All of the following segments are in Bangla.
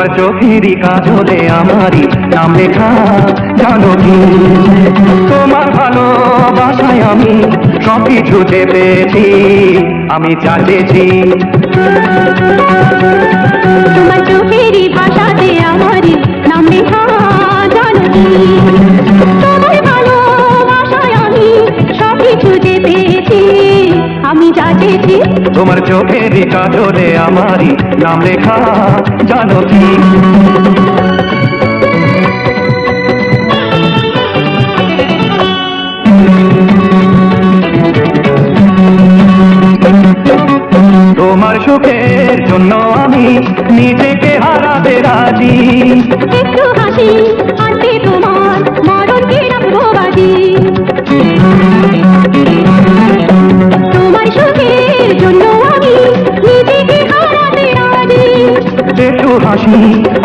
তোমার চোখেরই কাজলে আমারই নাম লেখা জানো কি? তোমার ভালোবাসায় আমি সব ছুটে পেয়েছি আমি চাচেছি তোমার চোখেরই বাসাতে আমারই নাম লেখা জানো কি? আমি যাচেছি তোমার চোখেরই কাজলে আমারই নাম লেখা জানো কি? তোমার সুখের জন্য আমি নিজেকে হারাতে রাজি। একটু হাসি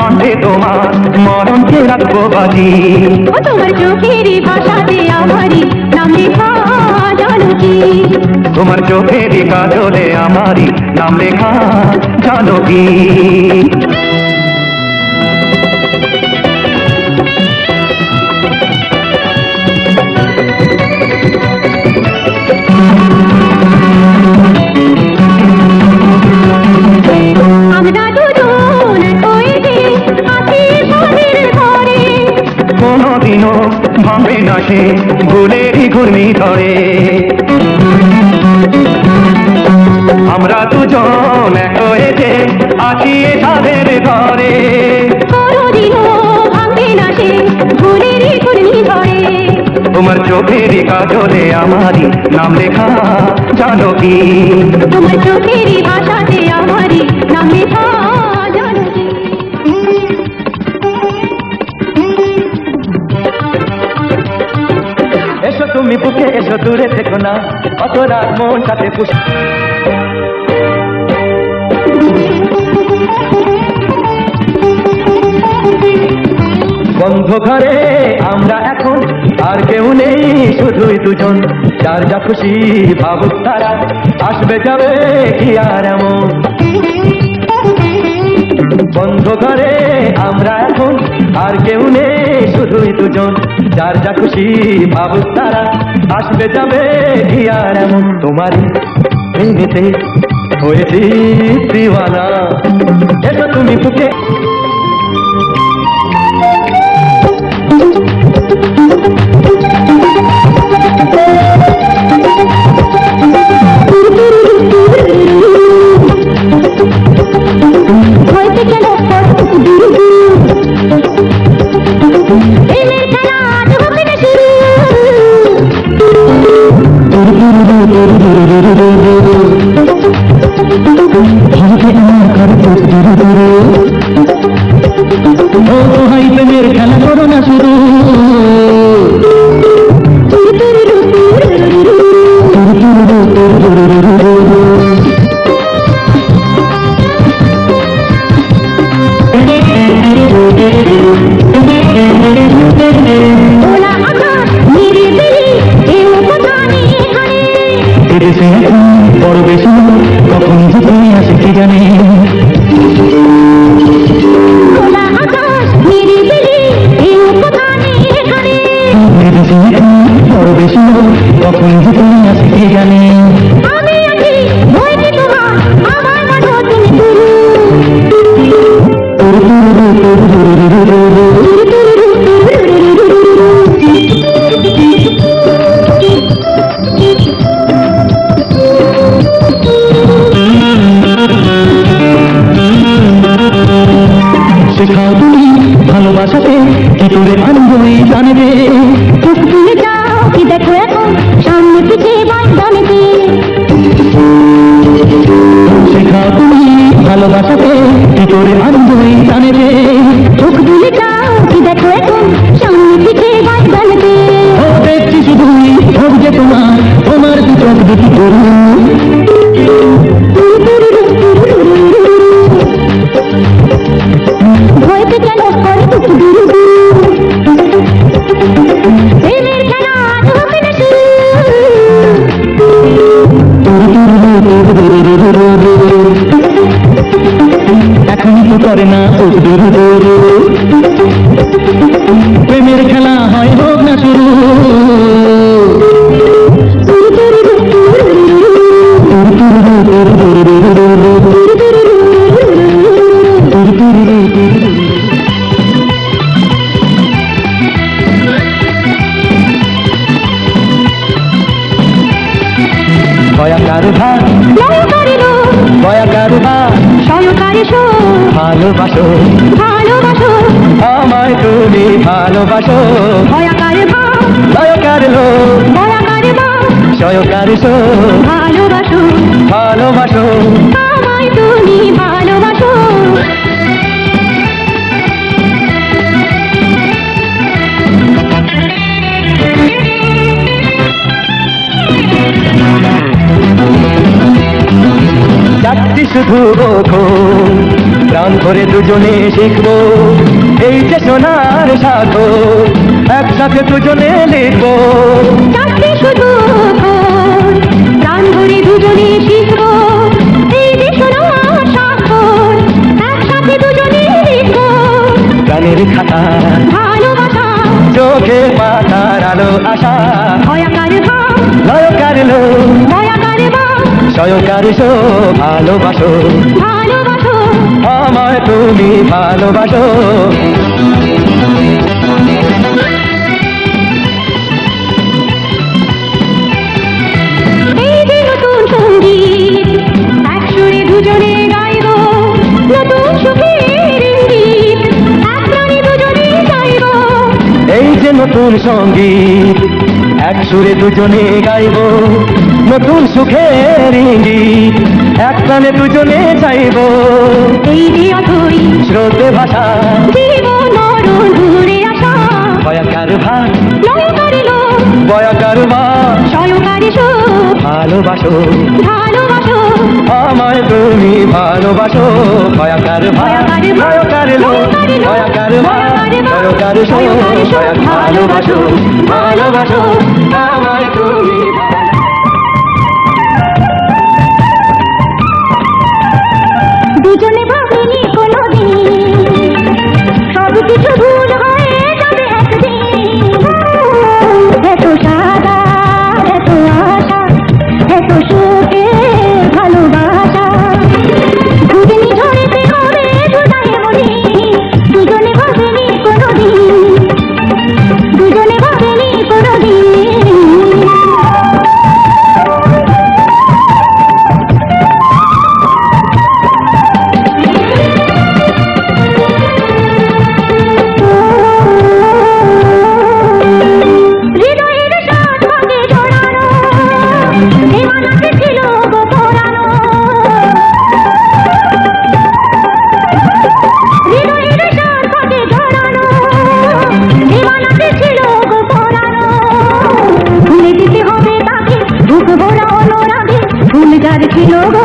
আনতে তোমার মরণকে রাখব বাজি? তোমার চোখেরই ভাষাতে আমারই নাম লেখা তোমার চোখেরই কাজলে আমারই নাম লেখা জানো ভাবে না সে ভুলেরই ঘূর্ণি ধরে। আমরা দুজন এক হয়েছে আছি সাধের ঘরে। তোমার চোখেরই কাজলে আমারই নাম লেখা জানো কি? তোমার চোখেরই ভাষাতে আমারই নাম লেখা। তুমি বুকে এসো দূরে থেকো না, অত রাত মন কাটে পুষ বন্ধ ঘরে আমরা এখন, আর কেউ নেই, শুধুই দুজন। যার যা খুশি ভাবুক তারা, আসবে যাবে কি আর এমন। বন্ধ ঘরে আমরা এখন, আর কেউ নেই শুধুই দুজন যার যা খুশি ভাবুক তারা, আসবে যাবে আর এমন তোমারই প্রেমেতে হয়েছি দিওয়ানা এসো তুমি বুকে ভয়াকার ভার। ভয়াকার ভার। ভালোবাসো। ভালোবাসো। আমায় তুমি ভালোবাসো। ভয়াকারে ভয়াকার লো ভয়াকারে সয়কার সো ভালোবাসো। ভালোবাসো। ভরে দুজনে শিখব এই যে সোনার সাগর একসাথে দুজনে লিখব। চাকরি শুধু খোঁজ, প্রাণ ভরে দুজনে শিখব এই যে সোনার স্বাক্ষর একসাথে দুজনে লিখব। প্রাণের খাতা ভালোবাসা চোখে পাতার আলো আশা। ভয়াকার ভাব লয়কার লো ভয়াকার ভাব সয়কার সো ভালোবাসো। ভালোবাসো। আমায় তুমি ভালোবাসো। এই যে নতুন সংগীত এক সুরে দুজনে গাইব নতুন সুখের ইঙ্গিত এক দুজনে গাইব। এই যে নতুন সংগীত এক সুরে দুজনে গাইব নতুন সুখের ইঙ্গিত। এক প্রাণে দুজনে চাইব। এই যে অথই স্রোতে ভাষা। জীবন মরণ ঘুরে আসা। ভয়াকার ভার লয়কারে লো ভয়াকার ভার সয়কারে সো ভালোবাসো। ভালোবাসো। আমায় তুমি ভালোবাসো। ভয়াকার ভার ভয়কার লো ভয়াকার ভয়কার সো ভালোবাসো। ভালোবাসো। ke జారికిలోగా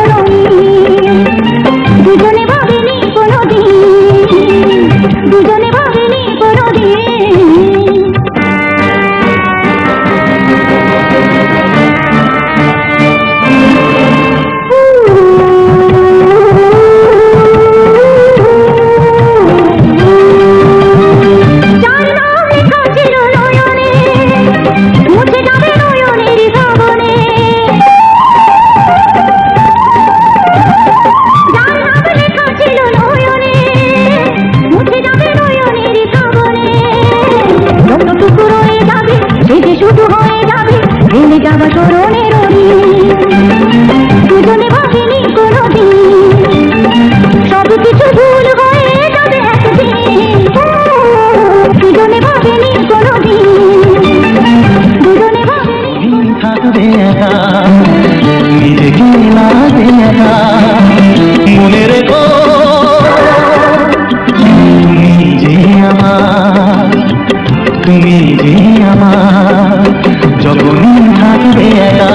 दिन ढाक गया